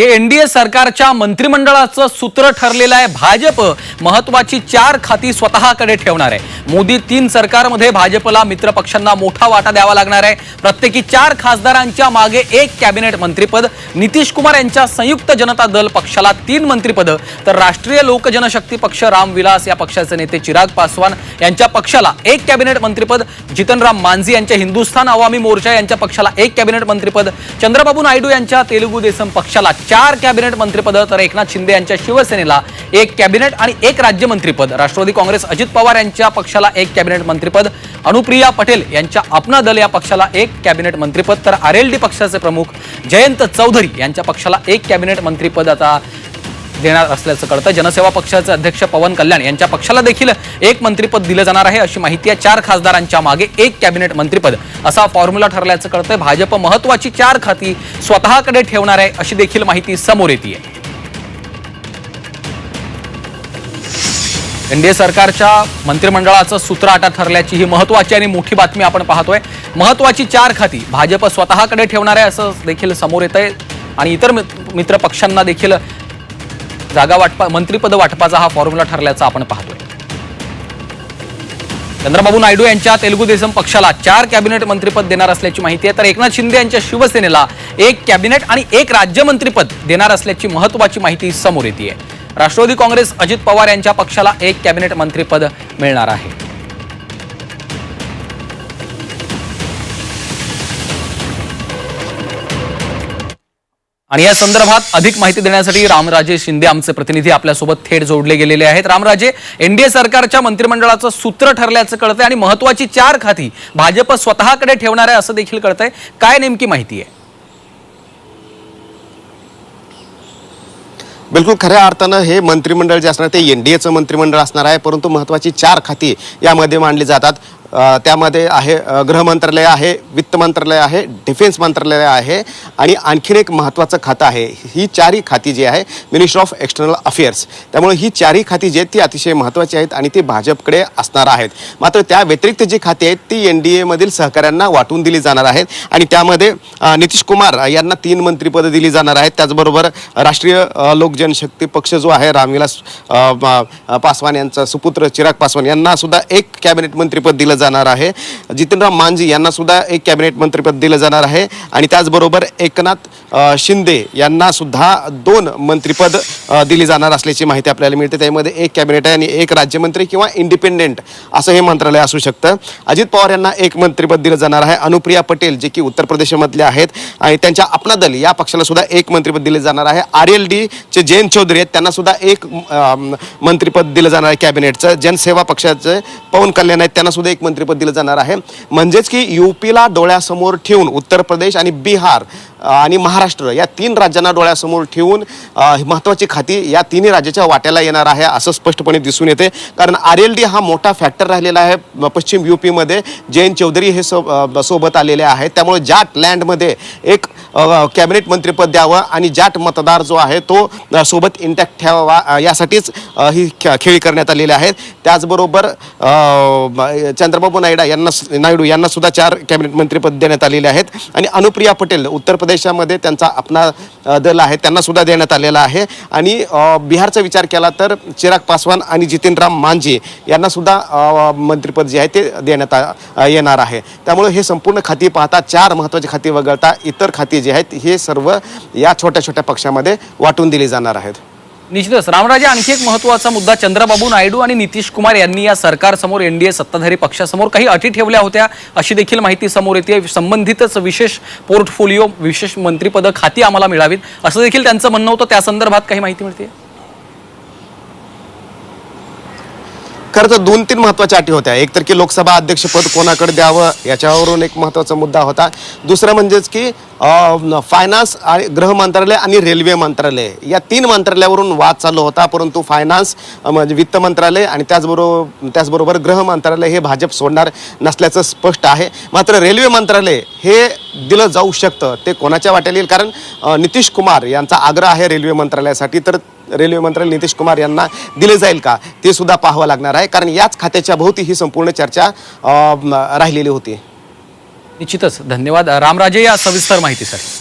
हे एनडीए सरकारच्या मंत्रिमंडळाचं सूत्र ठरलेलं आहे. भाजप महत्वाची चार खाती स्वतःकडे ठेवणार आहे. मोदी तीन सरकारमध्ये भाजपला मित्रपक्षांना मोठा वाटा द्यावा लागणार आहे. प्रत्येकी चार खासदारांच्या मागे एक कॅबिनेट मंत्रीपद. नितीश कुमार यांच्या संयुक्त जनता दल पक्षाला तीन मंत्रिपद. तर राष्ट्रीय लोक जनशक्ती पक्ष रामविलास या पक्षाचे नेते चिराग पासवान यांच्या पक्षाला एक कॅबिनेट मंत्रिपद. जितनराम मांझी यांच्या हिंदुस्थान आवामी मोर्चा यांच्या पक्षाला एक कॅबिनेट मंत्रिपद. चंद्रबाबू नायडू यांच्या तेलुगू देसम पक्षाला चार कॅबिनेट मंत्रिपद तर एकनाथ शिंदे यांच्या शिवसेनेला एक कॅबिनेट आणि एक राज्यमंत्रीपद. राष्ट्रवादी काँग्रेस अजित पवार यांच्या पक्षाला एक कॅबिनेट मंत्रिपद. अनुप्रिया पटेल यांच्या अपना दल या पक्षाला एक कॅबिनेट मंत्रिपद. तर आर एल डी पक्षाचे प्रमुख जयंत चौधरी यांच्या पक्षाला एक कॅबिनेट मंत्रिपद. आता देणार असल्याचं कळतं. जनसेवा पक्षाचे अध्यक्ष पवन कल्याण यांच्या पक्षाला देखील एक मंत्रिपद दिलं जाणार आहे अशी माहिती आहे चार खासदारांच्या मागे एक कॅबिनेट मंत्रिपद. असा फॉर्म्युला ठरल्याचं कळतंय. भाजप महत्वाची चार खाती स्वतःकडे ठेवणार आहे अशी देखील माहिती समोर येते एनडीए सरकारच्या मंत्रिमंडळाचं सूत्र आटा ठरल्याची ही महत्वाची आणि मोठी बातमी आपण पाहतोय. महत्वाची चार खाती भाजप स्वतःकडे ठेवणार आहे असं देखील समोर येत आहे आणि इतर मित्र पक्षांना देखील जागा वाटपा मंत्रिपद वाटपाचा हा फॉर्म्युला ठरल्याचं आपण पाहतोय. चंद्रबाबू नायडू यांच्या तेलुगू देसम पक्षाला चार कॅबिनेट मंत्रीपद देणार असल्याची माहिती आहे. तर एकनाथ शिंदे यांच्या शिवसेनेला एक कॅबिनेट आणि एक राज्यमंत्रीपद देणार असल्याची महत्वाची माहिती समोर येते राष्ट्रवादी काँग्रेस अजित पवार यांच्या पक्षाला एक कॅबिनेट मंत्रिपद मिळणार आहे. आणि या संदर्भात अधिक माहिती देण्यासाठी रामराजे शिंदे आमचे प्रतिनिधी आपल्यासोबत थेट जोडले गेलेले आहेत. रामराजे एनडीए सरकारच्या मंत्रिमंडळाचं सूत्र ठरल्याचं कळतंय आणि महत्वाची चार खाती भाजप स्वतःकडे ठेवणार आहे असं देखील कळतंय. काय नेमकी माहिती आहे? बिलकुल खऱ्या अर्थानं हे मंत्रिमंडळ जे असणार ते एन डी एचं मंत्रिमंडळ असणार आहे परंतु महत्त्वाची चार खाती यामध्ये मांडली जातात. त्यामध्ये आहे गृह मंत्रालय आहे वित्त मंत्रालय आहे डिफेन्स मंत्रालय आहे आणि आणखीन एक महत्त्वाचं खातं आहे. ही चारही खाती जी आहे मिनिस्टर ऑफ एक्सटर्नल अफेअर्स त्यामुळे ही चारही खाती जी आहेत ती अतिशय महत्त्वाची आहेत आणि ती भाजपकडे असणार आहेत. मात्र त्या व्यतिरिक्त जी खाती आहेत ती एन डी एमधील सहकाऱ्यांना वाटून दिली जाणार आहेत आणि त्यामध्ये नितीश कुमार यांना तीन मंत्रिपदं दिली जाणार आहेत. त्याचबरोबर राष्ट्रीय लोकजनशक्ती लोक जनशक्ती पक्ष जो आहे रामविलास पासवान यांचा सुपुत्र चिराग पासवान यांना सुद्धा एक कॅबिनेट मंत्रिपद दिलं जाणार आहे. जितेंद्र मांझी यांना सुद्धा एक कॅबिनेट मंत्रिपद दिलं जाणार आहे. आणि त्याचबरोबर एकनाथ शिंदे यांना सुद्धा दोन मंत्रिपद दिली जाणार असल्याची माहिती आपल्याला मिळते. त्यामध्ये एक कॅबिनेट आहे आणि एक राज्यमंत्री किंवा इंडिपेंडेंट असं हे मंत्रालय असू शकतं. अजित पवार यांना एक मंत्रिपद दिलं जाणार आहे. अनुप्रिया पटेल जे की उत्तर प्रदेशमधले आहेत आणि त्यांच्या अपना दल या पक्षाला सुद्धा एक मंत्रिपद दिले जाणार आहे. आर एल डीचे जयंत चौधरी आहेत त्यांना सुद्धा एक मंत्रीपद मंत्रिपद दिलं जाणार आहे कॅबिनेटचं. जनसेवा पक्षाचे पवन कल्याण आहेत त्यांना सुद्धा एक मंत्रिपद दिलं जाणार आहे. म्हणजेच की युपीला डोळ्यासमोर ठेवून उत्तर प्रदेश आणि बिहार आणि महाराष्ट्र या तीन राज्यांना डोळ्यासमोर ठेवून महत्त्वाची खाती या तिन्ही राज्याच्या वाट्याला येणार आहे असं स्पष्टपणे दिसून येते. कारण आर एल डी हा मोठा फॅक्टर राहिलेला आहे पश्चिम पश्चिम युपीमध्ये. जयंत चौधरी हे सो सोबत आलेले आहेत. त्यामुळे जाट लँडमध्ये एक कॅबिनेट मंत्रिपद द्यावं आणि जाट मतदार जो आहे तो सोबत इंटॅक्ट ठेवावा यासाठीच ही खे- खेळी करण्यात आलेली आहेत. त्याचबरोबर चंद्रबाबू नायडा यांना नायडू यांनासुद्धा चार कॅबिनेट मंत्रिपद देण्यात आलेले आहेत. आणि अनुप्रिया पटेल उत्तर प्रदेशामध्ये त्यांचा अपना दल आहे त्यांना सुद्धा देण्यात आलेला आहे. आणि बिहारचा विचार केला तर चिराग पासवान आणि जितेंद्रराम मांझी यांना सुद्धा मंत्रिपद जे आहे ते देण्यात आ- येणार आहे. त्यामुळे हे संपूर्ण खाती पाहता चार महत्त्वाची खाती वगळता इतर खाती जी आहेत हे सर्व या छोट्या छोट्या पक्षामध्ये वाटून दिली जाणार आहेत. निश्चितच. रामराजे आणखी एक महत्त्वाचा मुद्दा चंद्रबाबू नायडू आणि नितीश कुमार यांनी या सरकारसमोर एनडीए सत्ताधारी पक्षासमोर काही अटी ठेवल्या होत्या अशी देखील माहिती समोर येते. संबंधितच विशेष पोर्टफोलिओ विशेष मंत्रिपद खाती आम्हाला मिळावीत. असं देखील त्यांचं म्हणणं होतं. त्या संदर्भात काही माहिती मिळते? खरं तर दोन तीन महत्त्वाच्या अटी होत्या. एक तर की लोकसभा अध्यक्षपद कोणाकडे द्यावं याच्यावरून एक महत्त्वाचा मुद्दा होता. दुसरं म्हणजेच की फायनान्स आणि गृह मंत्रालय आणि रेल्वे मंत्रालय. या तीन मंत्रालयावरून वाद चालू होता परंतु फायनान्स म्हणजे वित्त मंत्रालय आणि त्याचबरोबर त्याचबरोबर गृह मंत्रालय हे भाजप सोडणार नसल्याचं स्पष्ट आहे. मात्र रेल्वे मंत्रालय हे दिलं जाऊ शकतं ते कोणाच्या वाट्याला येईल? कारण नितीश कुमार यांचा आग्रह आहे रेल्वे मंत्रालयासाठी. तर रेल्वे मंत्री नितीश कुमार यांना दिले जाईल का? ते सुद्धा पाहावं लागणार आहे कारण याच खात्याच्या भोवती ही संपूर्ण चर्चा राहिलेली होती. निश्चितच. धन्यवाद. रामराजे या सविस्तर माहितीसाठी.